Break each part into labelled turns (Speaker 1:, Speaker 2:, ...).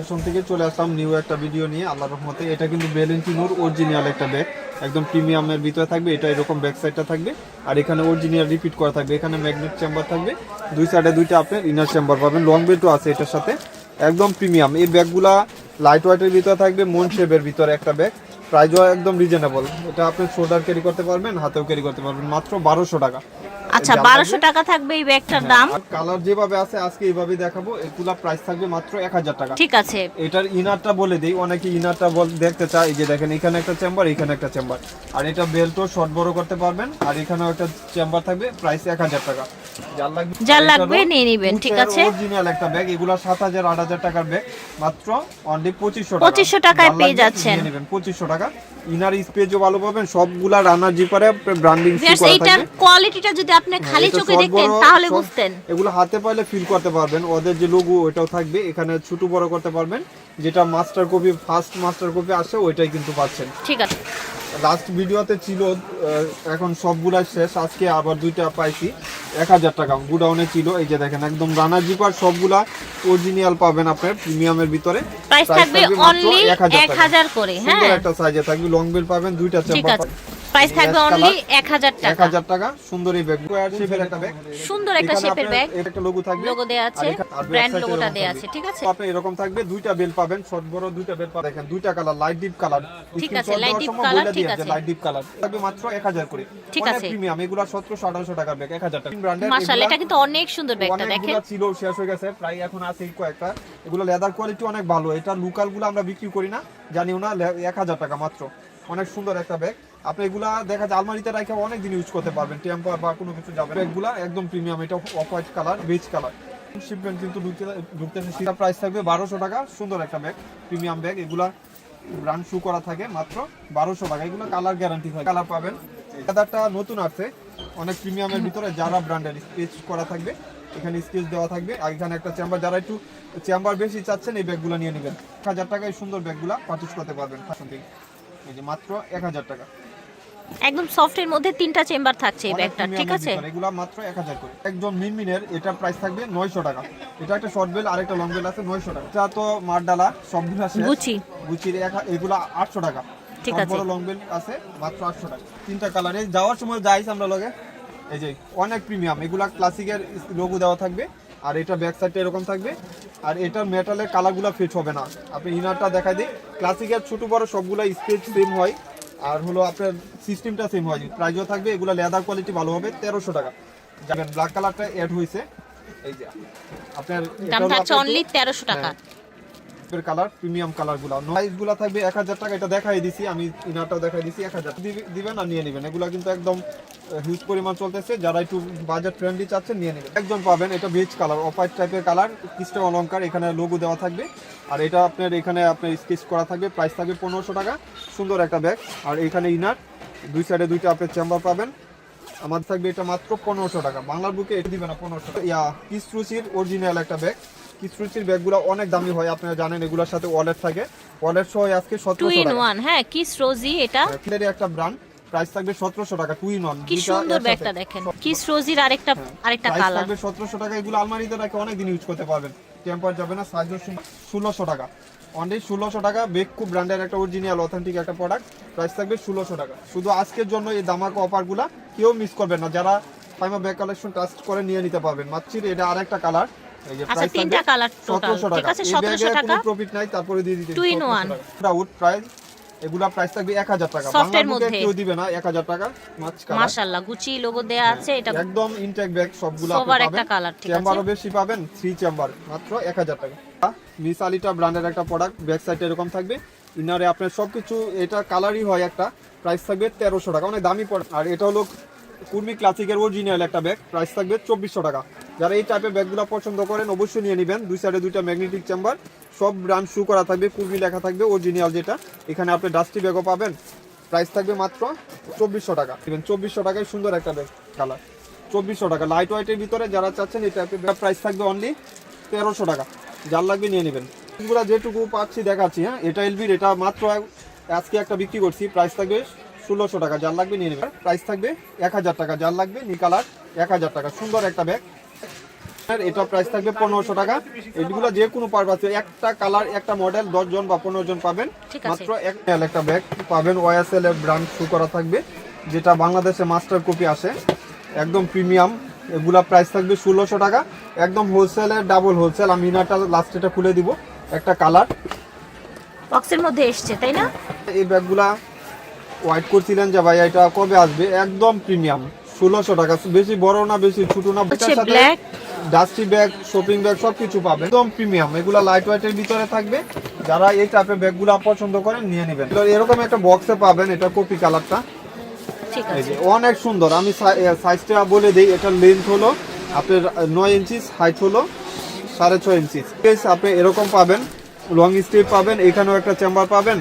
Speaker 1: Fashion থেকে চলে আসলাম new একটা ভিডিও নিয়ে আল্লাহ রহমতে। এটা কিন্তু বেলেন্টিনোর অরিজিনাল একটা ব্যাগ একদম প্রিমিয়ামের ভিতরে থাকবে, এটা এরকম ব্যাক সাইডটা থাকবে। আর এখানে অরিজিনাল রিপিট করা থাকবে। এখানে ম্যাগনেট চেম্বার থাকবে। দুই সাইডে দুইটা আপনার ইনার চেম্বার পাবেন। লং বেল্টও আছে এটার সাথে। একদম প্রিমিয়াম এই ব্যাগগুলা লাইট ওয়াইটের ভিতরে থাকবে মন শেপের ভিতরে একটা ব্যাগ প্রাইসও একদম রিজনেবল এটা আপনি শোল্ডার ক্যারি করতে পারবেন হাতেও ক্যারি করতে পারবেন মাত্র বারোশো টাকা।
Speaker 2: আচ্ছা
Speaker 1: জামা
Speaker 2: বারোশো
Speaker 1: থাকবে?
Speaker 2: টাকা থাকবে এই ব্যাগটার দাম?
Speaker 1: আর কালার যেভাবে আছে আজকে এইভাবে দেখাবো। এগুলা প্রাইস থাকবে মাত্র এক হাজার টাকা।
Speaker 2: ঠিক আছে।
Speaker 1: এটার ইনারটা বলে দিই অনেকে ইনারটা বল দেখতে চায় এই যে দেখেন এখানে একটা চেম্বার এখানে একটা চেম্বার আর এটা বেল্টও শর্ট বড় করতে পারবেন আর এখানেও একটা চেম্বার থাকবে প্রাইস এক হাজার টাকা। যার লাগবে
Speaker 2: যার লাগবে নিয়ে নিবেন, ঠিক আছে?
Speaker 1: অরিজিনাল একটা ব্যাগ এগুলা সাত হাজার আট হাজার টাকার ব্যাগ মাত্র অনলি পঁচিশশো
Speaker 2: 2500 টাকায় পেয়ে যাচ্ছেন।
Speaker 1: নিয়ে নেবেন পঁচিশশো টাকা। ইনার স্পেজও ভালো পাবেন সবগুলা রানার জিপারে ব্র্যান্ডিং
Speaker 2: Viewers, এইটার কোয়ালিটিটা যদি আপনি খালি চোখে দেখতেন তাহলে বুঝতেন।
Speaker 1: এগুলো হাতে পাইলে ফিল করতে পারবেন ওদের যে লোগো ওটাও থাকবে এখানে ছোট বড় করতে পারবেন যেটা master copy first master copy আসে ওইটাই কিন্তু পাচ্ছেন।
Speaker 2: ঠিক আছে।
Speaker 1: লাস্ট ভিডিওতে ছিল এখন সবগুলা শেষ আজকে আবার দুইটা পাইছি। এক হাজার টাকা। গুডাউনে ছিল এই যে দেখেন একদম রানার জিপার সবগুলা অরিজিনাল পাবেন আপনার প্রিমিয়ামের ভিতরে।
Speaker 2: প্রাইস থাকবে অনলি
Speaker 1: 1000
Speaker 2: এক হাজার করে হ্যাঁ।
Speaker 1: একটা সাইজে থাকবে লং বেল পাবেন দুইটা
Speaker 2: আছে। প্রাইস থাকবে অনলি
Speaker 1: colour।
Speaker 2: এক হাজার
Speaker 1: এক
Speaker 2: টাকা
Speaker 1: হাজার টাকা সুন্দর এই ব্যাগ স্কোয়ার শেপের একটা ব্যাগ
Speaker 2: সুন্দর একটা শেপের ব্যাগ
Speaker 1: এর একটা লোগো থাকবে।
Speaker 2: লোগো দেয়া আছে ব্র্যান্ড লোগোটা দেয়া আছে ঠিক আছে?
Speaker 1: আপনি এরকম থাকবে দুইটা বেল পাবেন শর্ট বড় দুইটা বেল পাবেন। দেখেন দুইটা কালার লাইট ডিপ কালার
Speaker 2: ঠিক আছে, light deep colour, ঠিক আছে।
Speaker 1: লাইট ডিপ কালার থাকবে মাত্র 1000 করে।
Speaker 2: ঠিক
Speaker 1: অনেক
Speaker 2: আছে।
Speaker 1: প্রিমিয়াম এগুলা 1700 1800 টাকার ব্যাগ 1000 টাকা। ব্র্যান্ডের
Speaker 2: মাশাআল্লাহ এটা কিন্তু অনেক সুন্দর ব্যাগটা দেখেন।
Speaker 1: অনেকগুলা ছিল শেষ হয়ে গেছে প্রায় এখন আছে কয়েকটা। এগুলো লেদার কোয়ালিটি অনেক ভালো। এটা লোকালগুলো আমরা বিক্রি করি না জানিও না লে- 1000 টাকা মাত্র। অনেক সুন্দর একটা ব্যাগ আপনি এগুলা দেখা যায় আলমারিতে রেখে অনেক দিন ইউজ করতে পারবেন, টেম্পার বা কোনো কিছু যাবে এগুলা একদম প্রিমিয়াম এটা off white colour beige colour shipment কিন্তু ঢুকতে ঢুকতেছে সেটা প্রাইস থাকবে বারোশো টাকা, সুন্দর একটা ব্যাগ প্রিমিয়াম ব্যাগ এগুলা ব্র্যান্ড শু করা থাকে মাত্র বারোশো টাকা। এগুলো কালার গ্যারান্টি থাকে। কালার পাবেন। কালারটা নতুন আছে অনেক প্রিমিয়ামের ভিতরে যারা ব্র্যান্ডের স্কেচ করা থাকবে, এখানে স্কেচ দেওয়া থাকবে। এখানে একটা চেম্বার যারা একটু চেম্বার বেশি চাচ্ছেন, এই ব্যাগগুলো নিয়ে নেবেন। এক হাজার টাকায় সুন্দর ব্যাগগুলা পারচেস করতে পারবেন। এই যে মাত্র এক হাজার টাকা।
Speaker 2: একদম সফটের মধ্যে তিনটা চেম্বার থাকছে এই ব্যাগটা ঠিক আছে?
Speaker 1: এগুলা মাত্র এক হাজার করে। একজন মিনমিনের এটা প্রাইস থাকবে নয়শো টাকা। এটা একটা শর্ট বেল আর একটা লং বেল আছে নয়শো টাকা। এটা তো মারডালা সবগুলা শেষ
Speaker 2: গুচি
Speaker 1: গুচির এগুলা আটশো টাকা।
Speaker 2: ঠিক আছে।
Speaker 1: বড় লং বেল আছে মাত্র আটশো টাকা। তিনটা কালারে যাওয়ার সময় যাইস আমরা লগে। এই যে অনেক প্রিমিয়াম এগুলা ক্লাসিকের লোগো দেওয়া থাকবে। আর এটা ব্যাক সাইডটা এরকম থাকবে। আর এটার মেটালের কালারগুলো ফিট হবে না। আপনি ইনারটা দেখাই দিই। ক্লাসিকের ছোট বড় সবগুলা স্পেস সেম হয়। আর হলো আপনার সিস্টেমটা সেম হয়। প্রাইসও থাকবে এগুলো লেদার কোয়ালিটি ভালো হবে তেরোশো টাকা। যাবেন ব্ল্যাক কালারটা অ্যাড হয়েছে এই যে আপনার
Speaker 2: দাম থাকছে অনলি তেরোশো টাকা।
Speaker 1: হ্যাঁ। এর কালার প্রিমিয়াম কালারগুলা। থাকবে এক হাজার টাকা, এটা দেখাই দিছি, আমি ইনারটাও দেখাই দিছি, এক হাজার। দিবেন আর নিয়ে নেবেন। এগুলা কিন্তু একদম হিউজ পরিমাণ চলতেছে। যারা একটু বাজেট ফ্রেন্ডলি চাচ্ছেন, নিয়ে নেবেন। একজন পাবেন, এটা বেজ কালার অফাইট টাইপের কালার কৃষ্ণ অলঙ্কার এখানে লোগো দেওয়া থাকবে। আর এটা আপনার, এখানে আপনার স্কেচ করা থাকবে প্রাইস থাকবে পনেরোশো টাকা। সুন্দর একটা ব্যাগ আর এখানে ইনার দুই সাইডে দুইটা আপনার চেম্বার পাবেন। আমাদের থাকবে এটা মাত্র পনেরোশো টাকা। বাংলার বুকে এটা দিবে না, পনেরোশো টাকা। ইয়া কিস্ট্রুসির অরিজিনাল একটা ব্যাগ কিস্ট্রুসির ব্যাগগুলো অনেক দামি হয় আপনারা জানেন এগুলোর সাথে ওয়ালেট থাকে। ওয়ালেট সহ আজকে
Speaker 2: টু
Speaker 1: সতেরোশো
Speaker 2: ইন
Speaker 1: টাকা
Speaker 2: ওয়ান হ্যাঁ কিস রোজি এটা।
Speaker 1: ফিলের একটা ব্র্যান্ড প্রাইস থাকবে সতেরোশো টাকা টু ইন ওয়ান
Speaker 2: কি সুন্দর ব্যাগটা দেখেন। কিস রোজির আরেকটা আরেকটা
Speaker 1: প্রাইস
Speaker 2: কালার
Speaker 1: থাকবে সতেরোশো টাকা এগুলো আলমারিতে রাখে অনেক দিন ইউজ করতে পারবেন। টেম্পার যাবে না সাইজও ষোলোশো টাকা। অনলি ষোলোশো টাকা বেকু ব্র্যান্ডের একটা অরিজিনাল অথেন্টিক একটা প্রোডাক্ট প্রাইস থাকবে ষোলোশো টাকা। শুধু আজকের জন্য এই দামাকা অফারগুলা কেউ মিস করবেন না। যারা ফাইমা ব্যাগ কালেকশন টাস্ট করে নিয়ে নিতে পারবেন। মাছির এটা আরেকটা কালার
Speaker 2: আচ্ছা, তিনটা colour total, ঠিক আছে, 1700 টাকা।
Speaker 1: প্রফিট নাই তারপরে দিয়ে দিতে
Speaker 2: Two in one।
Speaker 1: Out price এগুলা প্রাইস থাকবে এক হাজার টাকা।
Speaker 2: Soft এর
Speaker 1: বাংলার বুকে
Speaker 2: মধ্যে।
Speaker 1: কেউ দিবে না এক হাজার টাকা মাছ কালার
Speaker 2: মাশাআল্লাহ গুচি লোগো দেয়া আছে এটা
Speaker 1: একদম ইনটেক ব্যাগ সবগুলো আপনি পাবেন।
Speaker 2: একটা colour, ঠিক আছে।
Speaker 1: চেম্বারও বেশি পাবেন থ্রি চেম্বার মাত্র এক হাজার টাকা। মিস আলিটা ব্র্যান্ডের একটা প্রোডাক্ট ব্যাক সাইডে এরকম থাকবে। ইনারে আপনার সবকিছু এটা কালারই হয় একটা প্রাইস থাকবে তেরোশো টাকা অনেক দামি পড়ে আর এটা হলো কুর্মি ক্লাসিকের অরিজিনাল একটা ব্যাগ প্রাইস থাকবে চব্বিশশো টাকা। যারা এই টাইপের ব্যাগগুলো পছন্দ করেন, অবশ্যই নিয়ে নেবেন। দুই সাইডে দুইটা ম্যাগনেটিক চেম্বার সব ব্র্যান্ড শু করা থাকবে কুর্মি লেখা থাকবে অরিজিনাল যেটা। এখানে আপনি ডাস্টি ব্যাগও পাবেন। প্রাইস থাকবে মাত্র চব্বিশশো টাকা। ইভেন চব্বিশশো টাকায় সুন্দর একটা ব্যাগ কালার চব্বিশশো টাকা। লাইট ওয়েটের ভিতরে যারা চাচ্ছেন, এই টাইপের ব্যাগ প্রাইস থাকবে অনলি তেরোশো টাকা। যার লাগবে নিয়ে নেবেন। এগুলো যেটুকু পাচ্ছি, দেখাচ্ছি হ্যাঁ? এটা এলবির এটা মাত্র আজকে একটা বিক্রি করছি। প্রাইস থাকবে ষোলোশো টাকা। যার লাগবে নিয়ে নেবেন। প্রাইস থাকবে এক হাজার টাকা। যার লাগবে নি কালার এক হাজার টাকা। সুন্দর একটা ব্যাগ এটা প্রাইস থাকবে পনেরোশো টাকা। এগুলো যে কোনো পারপাসে একটা কালার একটা মডেল দশ জন বা পনেরো জন পাবেন মাত্র একটা ব্যাগ পাবেন। ওয়াইএসএল এর ব্র্যান্ড শু করা থাকবে যেটা বাংলাদেশে মাস্টার কপি আসে। একদম প্রিমিয়াম এগুলা প্রাইস থাকবে ষোলোশো টাকা। একদম হোলসেলের ডাবল হোলসেল আমি ইনারটা লাস্টেটা খুলে দিব। একটা কালার
Speaker 2: বক্সের মধ্যে এসছে তাই না?
Speaker 1: এই ব্যাগগুলা হোয়াইট করছিলেন যে ভাই এটা কবে আসবে? একদম প্রিমিয়াম ষোলোশো টাকা। বেশি বড় না বেশি ছোট না। ডাস্টি ব্যাগ শপিং ব্যাগ সবকিছু পাবেন। একদম প্রিমিয়াম এগুলা লাইট ওয়েটের ভিতরে থাকবে। যারা এই টাইপের ব্যাগগুলা পছন্দ করেন নিয়ে নেবেন। এরকম একটা বক্সে পাবেন এটা কপি কালারটা।
Speaker 2: ঠিক আছে।
Speaker 1: অনেক সুন্দর। আমি সাইজটা বলে দিই এটার লেন্থ হলো আপনার নয় ইঞ্চি হাইট হলো সাড়ে ছয় ইঞ্চি স্পেস আপনি এরকম পাবেন লং স্টেপ পাবেন এখানেও একটা চেম্বার পাবেন।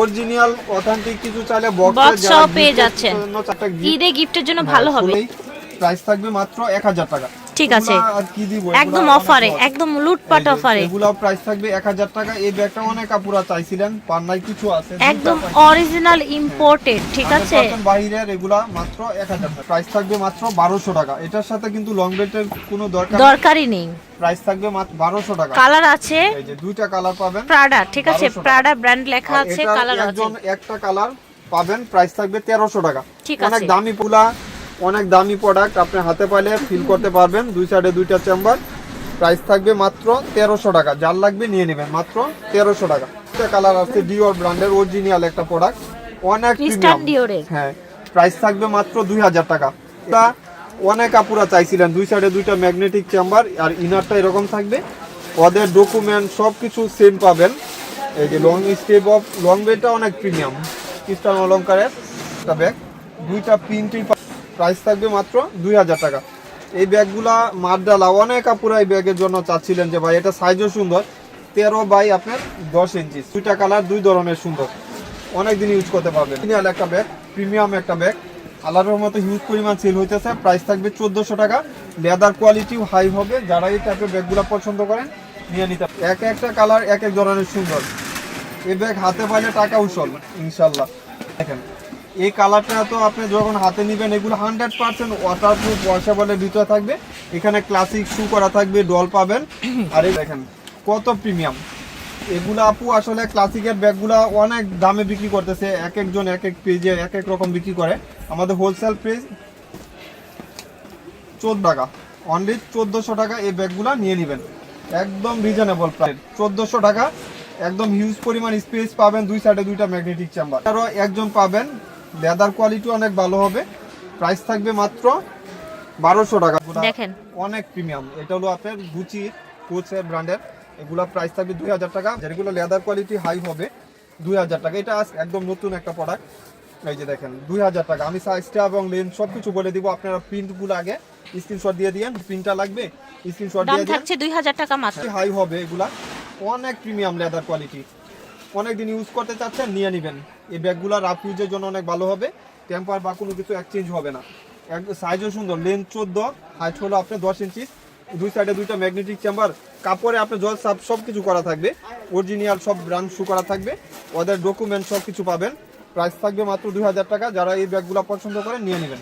Speaker 1: অরিজিনাল অথেন্টিক কিছু চাইলে বক্স
Speaker 2: সহ পেয়ে যাচ্ছেন। ঈদে গিফটের জন্য ভালো
Speaker 1: হ্যাঁ,
Speaker 2: হবে
Speaker 1: প্রাইস থাকবে মাত্র এক হাজার টাকা।
Speaker 2: ঠিক আছে।
Speaker 1: এগুলা
Speaker 2: একদম অফারে একদম লুটপাট অফারে
Speaker 1: এগুলাও প্রাইস থাকবে এক হাজার টাকা। এই ব্যাগটা অনেক আপুরা চাইছিলেন পান নাই কিছু আছে
Speaker 2: একদম অরিজিনাল ইম্পোর্টেড ঠিক আছে?
Speaker 1: বাইরের এগুলা মাত্র এক হাজার টাকা। প্রাইস থাকবে মাত্র বারোশো টাকা। এটার সাথে কিন্তু লং বেল্টের কোনো দরকার
Speaker 2: দরকারই নেই।
Speaker 1: প্রাইস থাকবে মাত্র বারোশো টাকা।
Speaker 2: কালার আছে।
Speaker 1: এই যে দুইটা কালার পাবেন
Speaker 2: প্রাডা ঠিক আছে
Speaker 1: 1200
Speaker 2: প্রাডা ব্র্যান্ড লেখা আছে কালার আছে।
Speaker 1: একজন একটা কালার পাবেন প্রাইস থাকবে তেরোশো টাকা।
Speaker 2: ঠিক
Speaker 1: অনেক
Speaker 2: আছে।
Speaker 1: দামি পুলা অনেক দামি প্রোডাক্ট আপনি হাতে পাইলে ফিল করতে পারবেন দুই সাইডে দুইটা চেম্বার প্রাইস থাকবে মাত্র তেরোশো টাকা। যার লাগবে নিয়ে নেবেন মাত্র তেরোশো টাকা। একটা কালার আছে ডিওর ব্র্যান্ডের অরিজিনাল একটা প্রোডাক্ট অনেক। হ্যাঁ প্রাইস থাকবে মাত্র দুই হাজার টাকা। এটা অনেক আপুরা চাইছিলেন দুই সাইডে দুইটা ম্যাগনেটিক চেম্বার আর ইনারটা এরকম থাকবে। ওদের ডকুমেন্ট সব কিছু সেম পাবেন। এই যে লং স্টেপ অফ লং বেটা অনেক প্রিমিয়াম ক্রিস্টান অলঙ্কারের একটা ব্যাগ দুইটা প্রিন্টই প্রাইস থাকবে মাত্র দুই হাজার টাকা। এই ব্যাগগুলা মারডালা অনেক আপুরা এই ব্যাগের জন্য চাচ্ছিলেন যে, ভাই, এটা সাইজও সুন্দর, তেরো বাই আপনার দশ ইঞ্চি দুইটা কালার দুই ধরনের সুন্দর। অনেক দিন ইউজ করতে পারবেন। প্রিমিয়াম একটা ব্যাগ প্রিমিয়াম একটা ব্যাগ আলাদার মতো হিউজ পরিমাণ সেল হইতেছে প্রাইস থাকবে চোদ্দোশো টাকা। লেদার কোয়ালিটিও হাই হবে, যারা এই টাইপের ব্যাগগুলো পছন্দ করেন, নিয়ে নিতে এক একটা কালার এক এক ধরনের সুন্দর। এই ব্যাগ হাতে পাইলে টাকা উসল ইনশাল্লাহ দেখেন এই কালারটা তো আপনি যখন হাতে নেবেন, এগুলো হান্ড্রেড পার্সেন্ট ওয়াটার প্রুফ ওয়াশেবলের ভিতরে থাকবে। এখানে ক্লাসিক শু করা থাকবে ডল পাবেন। আর এই দেখেন, কত প্রিমিয়াম এগুলো আপু আসলে ক্লাসিকের ব্যাগগুলো অনেক দামে বিক্রি করতেছে। এক একজন, এক এক পেজে এক এক রকম বিক্রি করে। আমাদের হোলসেল প্রাইস চোদ্দ টাকা। অনলি চোদ্দোশো টাকা এই ব্যাগগুলো নিয়ে নেবেন। একদম রিজনেবল প্রাইস চোদ্দোশো টাকা, একদম হিউজ পরিমাণ স্পেস পাবেন দুই সাইডে দুইটা ম্যাগনেটিক চেম্বার আরও একজন পাবেন লেদার কোয়ালিটি অনেক ভালো হবে। প্রাইস থাকবে মাত্র বারোশো টাকা।
Speaker 2: দেখেন।
Speaker 1: অনেক প্রিমিয়াম এটা হলো আপনার গুচি কোচের ব্র্যান্ডের এগুলো প্রাইস থাকবে দুই হাজার টাকা। যেগুলো লেদার কোয়ালিটি হাই হবে দুই হাজার টাকা। এটা একদম নতুন একটা প্রোডাক্ট এই যে দেখেন দুই হাজার টাকা। আমি সাইজটা এবং লেন্থ সব কিছু বলে দিব। আপনারা প্রিন্টগুলো আগে স্ক্রিনশট দিয়ে দিয়েন। প্রিন্টটা লাগবে স্ক্রিনশট দিয়ে
Speaker 2: থাকছে দুই হাজার টাকা মাত্র।
Speaker 1: হাই হবে এগুলা। অনেক প্রিমিয়াম লেদার কোয়ালিটি অনেক দিন ইউজ করতে চাচ্ছেন নিয়ে নেবেন। এই ব্যাগগুলো রাফ ইউজের জন্য অনেক ভালো হবে। টেম্পার বা কোনো কিছু এক্সচেঞ্জ হবে না। সাইজও সুন্দর লেন্থ চোদ্দ হাইট হলো আপনার দশ ইঞ্চি দুই সাইডে দুইটা ম্যাগনেটিক চেম্বার কাপড়ে আপনার জল সাপ সব কিছু করা থাকবে। অরিজিনাল সব ব্র্যান্ড শু করা থাকবে। ওদের ডকুমেন্ট সব কিছু পাবেন। প্রাইস থাকবে মাত্র দুই হাজার টাকা। যারা এই ব্যাগগুলো পছন্দ করে নিয়ে নেবেন।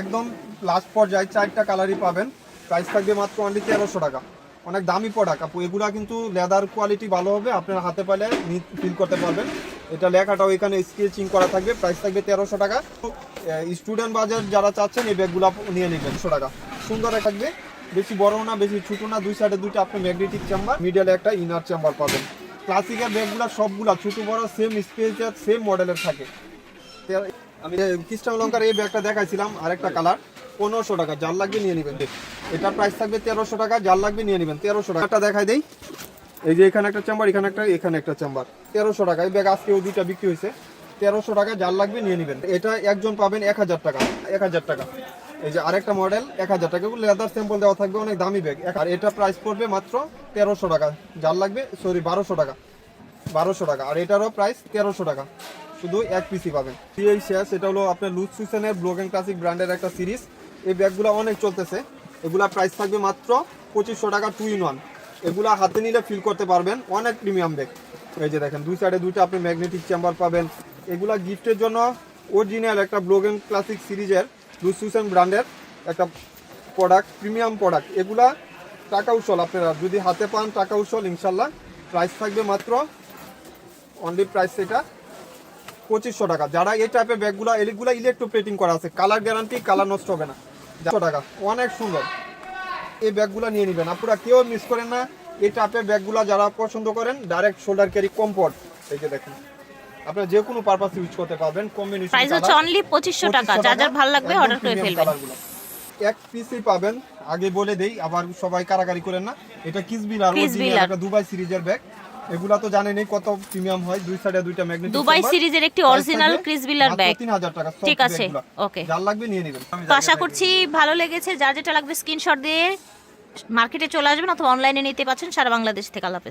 Speaker 1: একদম লাস্ট পর্যায়ে চারটা কালারই পাবেন। প্রাইস থাকবে মাত্র অনলি তেরোশো টাকা। অনেক দামি প্রোডাক্ট আপু, এগুলা কিন্তু লেদার কোয়ালিটি ভালো হবে। আপনার হাতে পাইলে ফিল করতে পারবেন। এটা লেখাটাও এখানে স্কেচিং করা থাকবে প্রাইস থাকবে তেরোশো টাকা। স্টুডেন্ট বাজার যারা চাচ্ছেন, এই ব্যাগগুলো নিয়ে নেবেন, একশো টাকা। সুন্দর থাকবে। বেশি বড় না, বেশি ছোট না, দুই সাইডে দুইটা আপনি ম্যাগনেটিক চেম্বার মিডিয়ালে একটা ইনার চেম্বার পাবেন। ক্লাসিকের ব্যাগগুলো সবগুলো, ছোটো বড় সেম স্পেসের সেম মডেলের থাকে। আমি কৃষ্ণ অলঙ্কার এই ব্যাগটা দেখাইছিলাম, আরেকটা কালার পনেরোশো টাকা, যার লাগবে নিয়ে নেবেন। এটার প্রাইস থাকবে তেরোশো টাকা, যার লাগবে নিয়ে নেবেন, তেরোশো টাকা। দেখাই দেই। এই যে এখানে একটা চেম্বার এখানে একটা এখানে একটা চেম্বার তেরোশো টাকা। এই ব্যাগ আজকে ওই দুইটা বিক্রি হয়েছে। তেরোশো টাকা যার লাগবে নিয়ে নেবেন। এটা একজন পাবেন এক হাজার টাকা। এক হাজার টাকা। এই যে আরেকটা মডেল এক হাজার টাকা। লেদার স্যাম্পল দেওয়া থাকবে, অনেক দামি ব্যাগ। আর এটা প্রাইস পড়বে মাত্র তেরোশো টাকা। যার লাগবে সরি বারোশো টাকা। বারোশো টাকা। আর এটারও প্রাইস তেরোশো টাকা। শুধু এক পিসি পাবেন। এই শেয়ার এটা হলো আপনার লুজ সুইসেনের ব্লোগেন ক্লাসিক ব্র্যান্ডের একটা সিরিজ এই ব্যাগগুলো অনেক চলতেছে। এগুলা প্রাইস থাকবে মাত্র পঁচিশশো টাকা টু ইন ওয়ান এগুলা হাতে নিলে ফিল করতে পারবেন। অনেক প্রিমিয়াম ব্যাগ এই যে দেখেন, দুই সাইডে দুইটা আপনি ম্যাগনেটিক চেম্বার পাবেন। এগুলা গিফটের জন্য অরিজিনাল একটা ব্লোগেন ক্লাসিক সিরিজের লুজ সুইসেন ব্র্যান্ডের একটা প্রোডাক্ট প্রিমিয়াম প্রোডাক্ট এগুলা টাকা উসল আপনারা। যদি হাতে পান টাকা উসল, ইনশাল্লাহ প্রাইস থাকবে মাত্র অনলি প্রাইস এটা পঁচিশশো টাকা। যারা এই টাইপের ব্যাগগুলো এলিগুলো ইলেকট্রোপ্লেটিং করা আছে কালার গ্যারান্টি কালার নষ্ট হবে না। চারশো টাকা। অনেক সুন্দর। এই ব্যাগগুলো নিয়ে নেবেন। আপনারা কেউ মিস করেন না। এই টাইপের ব্যাগগুলো যারা পছন্দ করেন ডাইরেক্ট শোল্ডার ক্যারি কমফর্ট এই যে দেখেন। আপনারা যে কোনো পারপাস ইউজ করতে পারবেন। কম্বিনেশন
Speaker 2: প্রাইস হচ্ছে অনলি 2500 টাকা। যা যার ভালো লাগবে অর্ডার করে ফেলবেন।
Speaker 1: এক পিসই পাবেন। আগে বলে দেই আবার সবাই কারাকারি করেন না। এটা কিসবিল আর একটা দুবাই সিরিজের ব্যাগ এগুলা তো জানেনই কত প্রিমিয়াম হয়। দুই সাইডে দুইটা ম্যাগনেট
Speaker 2: দুবাই সিরিজের একটি অরিজিনাল ক্রিসবিলার ব্যাগ
Speaker 1: তিন হাজার টাকা soft
Speaker 2: ঠিক আছে, ওকে.
Speaker 1: যার লাগবে নিয়ে নেবেন।
Speaker 2: তো আশা করছি ভালো লেগেছে যার যেটা লাগবে স্ক্রিনশট দিয়ে মার্কেটে চলে আসবেন অথবা অনলাইনে নিতে পাচ্ছেন সারা বাংলাদেশ থেকে আল্লাহ